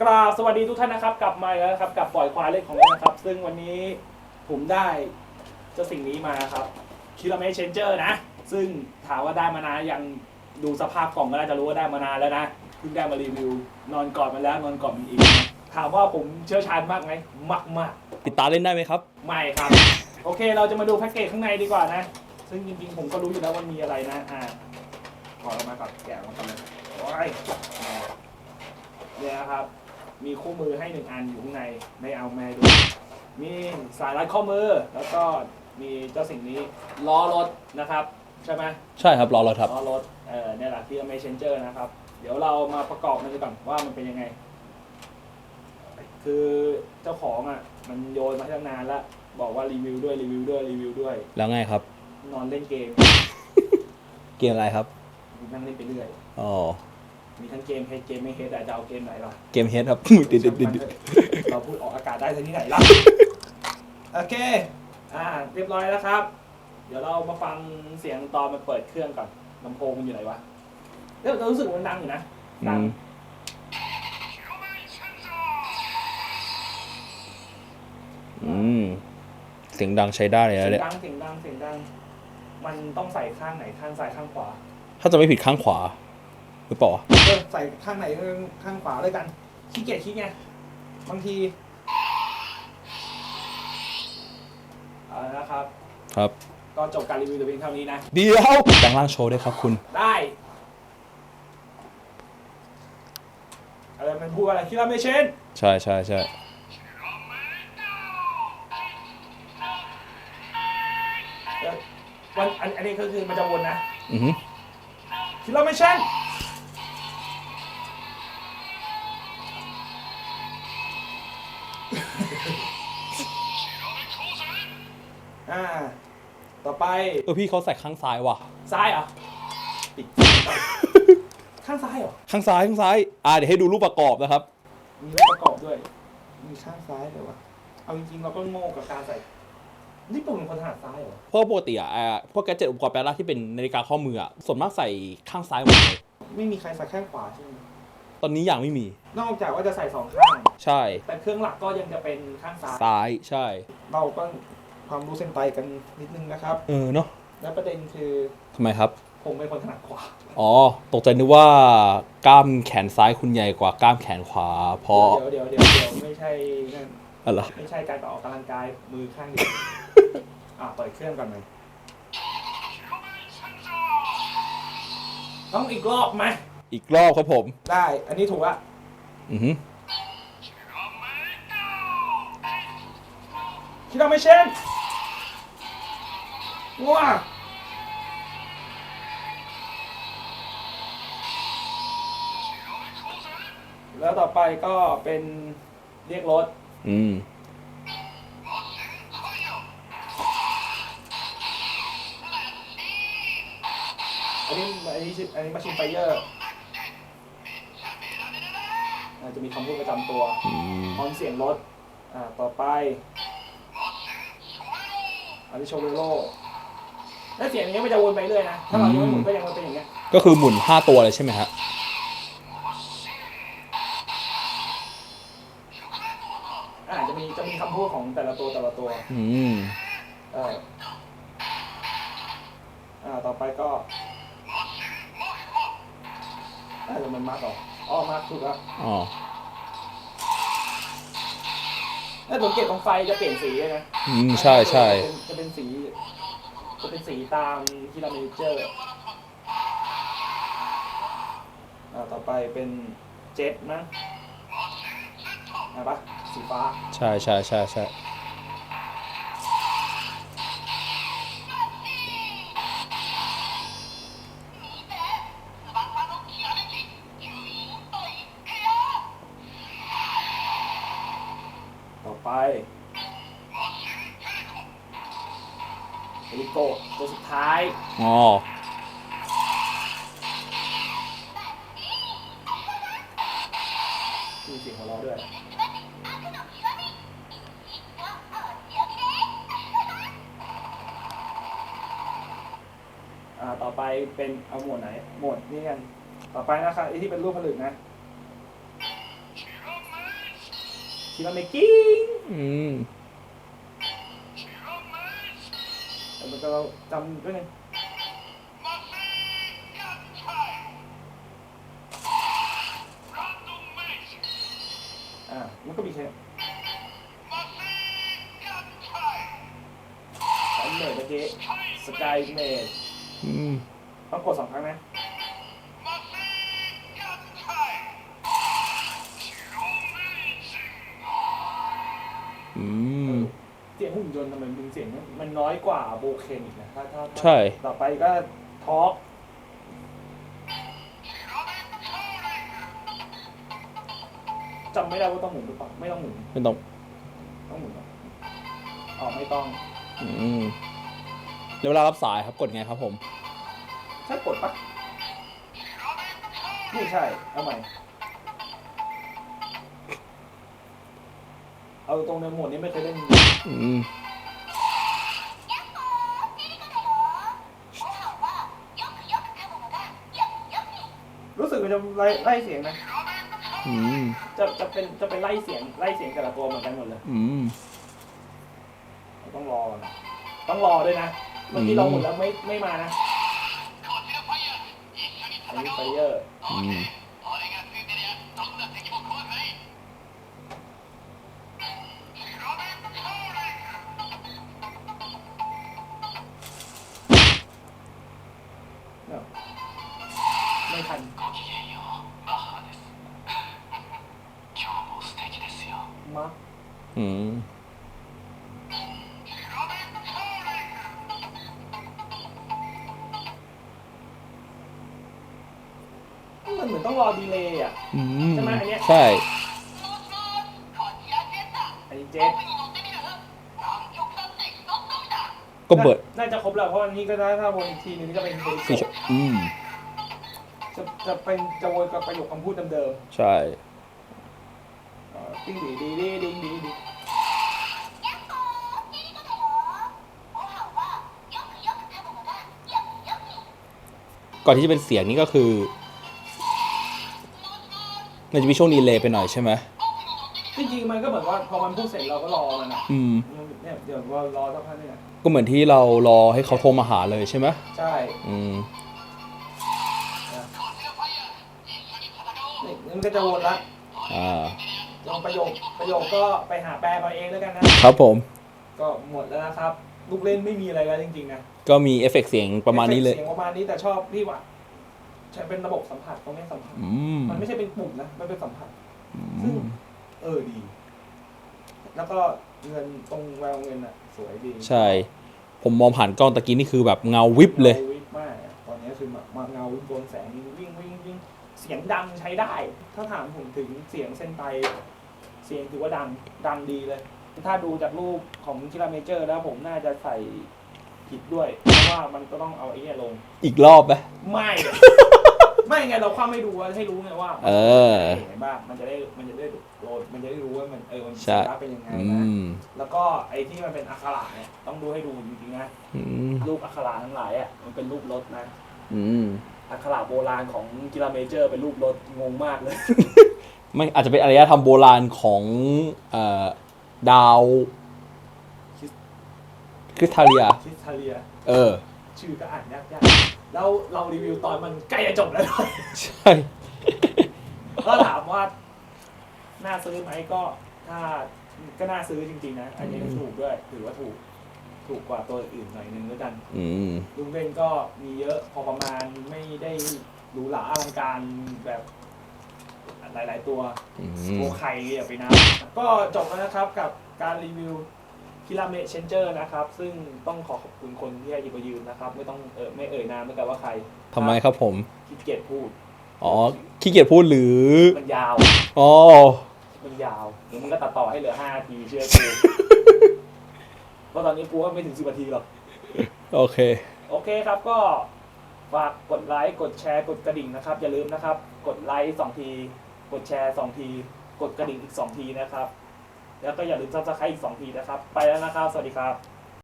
กราบสวัสดีทุกท่านนะครับ กลับมาอีกแล้วนะครับกับปล่อยควายเล่นของเล่นนะครับ ซึ่งวันนี้ผมได้เจ้าสิ่งนี้มาครับคิลเมเชนเจอร์นะ ซึ่งถามว่าได้มานานยังดูสภาพกล่องก็น่าจะรู้ว่าได้มานานแล้วนะเพิ่งได้มารีวิวนอนกอดมาแล้วนอนกอดมันอีกนะถามว่าผมเชี่ยวชาญมากไหมมากมากๆปิดตาเล่นได้ไหมครับไม่ครับ โอเคเราจะมาดูแพ็กเกจข้างในดีกว่านะ ซึ่งจริงๆผมก็รู้อยู่แล้วว่ามีอะไรนะ อ่าขอเรามาก่อนแกะมาก่อนเลยโอ้ยเนี่ยนะครับ มีคู่มือให้หนึ่งอันอยู่ข้างในไม่เอาแม่ดู มีสายรัดข้อมือ แล้วก็มีเจ้าสิ่งนี้ล้อรถนะครับ ใช่ไหมใช่ครับรอเราครับ ล้อรถเออเนี่ยแหละที่ไม่เชนเจอร์นะครับ เดี๋ยวเรามาประกอบมันดูก่อนว่ามันเป็นยังไง คือเจ้าของอะ มันโยนมาให้ตั้งนานแล้ว บอกว่ารีวิวด้วยรีวิวด้วยรีวิวด้วย แล้วไงครับ นอนเล่นเกมเกมอะไรครับนั่งเล่นไปเรื่อย อ๋อ มีทั้งเกมเฮดเกมไม่เฮดแต่จะเอาเกมไหนล่ะเกมเฮดครับ ดิดดิดดิดดิดเราพูดออกอากาศได้ที่ไหนล่ะ โอเค อ่า เรียบร้อยแล้วครับ เดี๋ยวเรามาฟังเสียงตอนมันเปิดเครื่องก่อนลำโพงมันอยู่ไหนวะเดี๋ยวเรารู้สึกมันดังอยู่นะ ดัง อืมอืมเสียงดังใช้ได้เลยเสียนะงเนี่ยดังเสียงดังเสียงดัง มันต้องใส่ข้างไหนข้างซ้ายข้างขวา ถ้าจะไม่ผิดข้างขวา หรือเปล่าเออใส่ข้างไหนข้างขวาเลยกันขี้เกียจคิดไงบางทีเอาละนะครับ ครับก็จบการรีวิวแต่เพียงเท่านี้นะ เดี๋ยวแปลงร่างโชว์ด้วยครับคุณ ได้อะไรมันพูดว่าอะไรคิดว่าไม่เช่น ใช่ใช่ใช่เดี๋ยววันอันอันนี้ก็คือมันจะวนนะอือหือคิดว่าไม่เช่น อ่า ต่อไปเออพี่เขาใส่ข้างซ้ายว่ะ ซ้ายเหรอปิดข้างซ้ายเหรอ ข้างซ้ายข้างซ้าย อ่าเดี๋ยวให้ดูรูปประกอบนะครับ มีรูปประกอบด้วย มีข้างซ้ายเลยวะเอาจริงๆเราก็โง่กับการใส่นี่ผมเป็นคนถนัดซ้ายเหรอ เพราะปกติอะอ่าพวกแกดเจ็ตอุปกรณ์แปลงร่างที่เป็นนาฬิกาข้อมืออะส่วนมากใส่ข้างซ้ายหมดเลย ไม่มีใครใส่ข้างขวาใช่ไหมตอนนี้ยังไม่มี นอกจากว่าจะใส่สองข้าง ใช่ แต่เครื่องหลักก็ยังจะเป็นข้างซ้าย ซ้ายใช่ เราก็ ความรู้เส้นไตกันนิดนึงนะครับ เออเนาะและประเด็นคือทำไมครับ ผมเป็นคนถนัดขวาอ๋อ ตกใจนึกว่ากล้ามแขนซ้ายคุณใหญ่กว่ากล้ามแขนขวา เพราะเดี๋ยวเดี๋ยวเดี๋ยวเดี๋ยวไม่ใช่นั่นอะไรไม่ใช่การออกกำลังกายมือข้างเดียวอะเปิดเครื่องก่อนไหมต้องอีกรอบไหมอีกรอบครับผม ได้ อันนี้ถูกละอือหือคิดว่าไม่เช่น ว้าแล้วต่อไปก็เป็นเรียกรถ อืม อันนี้อันนี้ชื่ออันนี้มาชินไฟเยอร์อาจจะมีคำพูดประจำตัวอืม พร้อมเสียงรถ อ่า ต่อไป อันนี้โชเวโร่ แล้วเสียงนี้มันจะวนไปเรื่อยนะ ถ้าเรายังไม่หมุนก็ยังวนเป็นอย่างเงี้ย ก็คือหมุน 5 ตัวเลยใช่ไหมฮะอ่าจะมีจะมีคำพูดของแต่ละตัวแต่ละตัว อืมเอออ่าต่อไปก็อ่าเดี๋ยวมันมาต่ออ๋อมาถูกแล้วอ๋อถ้าสังเกตตรงไฟจะเปลี่ยนสีเลยนะอืมใช่ใช่จะเป็นสี จะเป็นสีตามที่เราเมเจอร์อ่าต่อไปเป็นเจ็ตนะเห็นปะสีฟ้า ใช่ใช่ใช่ใช่ โกตัวสุดท้ายอ๋อมีเสียงหัวเราะด้วย อ่า ต่อไปเป็นเอาหมวดไหน หมวดนี่กัน ต่อไปนะครับไอที่เป็นรูปผลึกนะคิราเมกิ้งอืม มันก็เราจำด้วยไงอ่ามันก็มีแค่สองเมดเมื่อกี้สกายเมดอืมต้องกดสองครั้งนะอืมเสียง หุ่นยนต์ทำไมมึงเสียงมันน้อยกว่าโบเคนอีกนะถ้าถ้าถ้าใช่ ต่อไปก็ทอล์กจำไม่ได้ว่าต้องหมุนหรือเปล่าไม่ต้องหมุนไม่ต้องต้องหมุนเหรออ๋อไม่ต้องอืมแล้วเวลารับสายครับกดไงครับผม ใช่กดปะไม่ใช่เอาใหม่ เอาตรงในโหมดนี้ไม่เคยเล่นอืมรู้สึกมันจะไล่ไล่เสียงนะ อืมจะจะเป็นจะเป็นไล่เสียงไล่เสียงแต่ละตัวเหมือนกันหมดเลย อืมต้องรอก่อนนะต้องรอด้วยนะ เมื่อกี้เราหมุนแล้วไม่ไม่มานะอันนี้ไฟเยอร์ อืม มาอืมมันเหมือนต้องรอดีเลย์อะ อืมใช่ไหมอันเนี้ย ใช่ อันนี้เจ็ตก็เบิดน่าจะครบแล้วเพราะอันนี้ก็ได้ถ้าวนอีกทีนึงจะเป็นเฟซฟีเจอร์อืม จะจะเป็นจะวนกับประโยคคำพูดเดิมใช่ ๆ เอ่อติ้งดีดีดีดีดีดีก่อนที่จะเป็นเสียงนี่ก็คือ มันจะมีช่วงดีเลย์ไปหน่อยใช่ไหมจริงๆมันก็เหมือนว่าพอมันพูดเสร็จเราก็รอมันอะอืมเนี่ยเดี๋ยวเรารอสักพักนึงอะก็เหมือนที่เรารอให้เขาโทรมาหาเลยใช่ไหมใช่อืมนี่มันก็จะวนละอ่า ลองประโยคประโยคก็ไปหาแปลมาเองแล้วกันนะ ครับผม ก็หมดแล้วนะครับ ลูกเล่นไม่มีอะไรแล้วจริงๆนะก็มีเอฟเฟกต์เสียงประมาณนี้เลย เสียงประมาณนี้แต่ชอบพี่ว่าใช้เป็นระบบสัมผัสตรงนี้สัมผัส อืมมันไม่ใช่เป็นปุ่มนะ มันเป็นสัมผัสอืซึ่งมเออดี แล้วก็เงินตรงแววเงินอะ สวยดีใช่ ผมมองผ่านกล้องตะกี้นี่คือแบบเงาวิบเลย งาวิบมากอะตอนนี้คือมามาเงาวิบโดนแสงวิ่งวิ่งวิ่งวิ่ง เสียงดังใช้ได้ ถ้าถามผมถึงเสียงเส้นไป เสียงถือว่าดังดังดีเลย ถ้าดูจากรูปของคิราเมเจอร์แล้วผมน่าจะใส่ผิดด้วย เพราะว่ามันก็ต้องเอาไอ้เนี่ยลง อีกรอบไหมไม่ ไม่ไงเราคว้าไม่ดูให้รู้ไงว่าเออ เห็นป่ะมันจะได้มันจะได้โหลดมันจะได้รู้ว่ามันเออมันใช่สาระเป็นยังไงอืนะ มแล้วก็ไอ้ที่มันเป็นอักขระเนี่ยต้องดูให้ดูจริงๆนะอืมรูปอักขระทั้งหลายอะมันเป็นรูปรถนะ อืม อักขระโบราณของกิราเมเจอร์เป็นรูปรถงงมากเลย ไม่อาจจะเป็นอารยธรรมโบราณของเอ่อดาวคริสคริสทาเลีย คิสทาเลีย เออ ชื่อก็อ่านยากๆแล้วเรารีวิวตอนมันใกล้จะจบแล้วด้วย ใช่ ก็ถามว่า น่าซื้อไหมก็ ถ้าก็น่าซื้อจริงๆนะ อันนี้ถูกด้วย ถือว่าถูก ถูกกว่าตัวอื่นหน่อยนึงแล้วกันอืมลุงเล่นก็มีเยอะพอประมาณไม่ได้หรูหราอลังการแบบหลาย ๆ ตัวอืโอมไข่อย่าไปนับก็จบแล้วนะครับกับการรีวิวคิราเมะเชนเจอร์นะครับ ซึ่งต้องขอขอบคุณคนที่ให้หยิบมายืมนะครับ ไม่ต้องเออไม่เอ่ยนามไม่กันว่าใครทำไมครับผมขี้เกียจพูดอ๋อ ขี้เกียจพูดหรือ มันยาว อ๋อ มันยาวเดี๋ยวมันก็ตัดต่อให้เหลือห้านาทีเชื่อกูเพ ราะตอนนี้กูก็ไม่ถึงสิบนาทีหรอก โอเค โอเคครับก็ฝากกดไลค์กดแชร์กดกระดิ่งนะครับ อย่าลืมนะครับ กดไลค์สองที กดแชร์สองที กดกระดิ่งอีกสองทีนะครับ แล้วก็อย่าลืมซับสไครต์อีกสองทีนะครับ ไปแล้วนะครับ สวัสดีครับ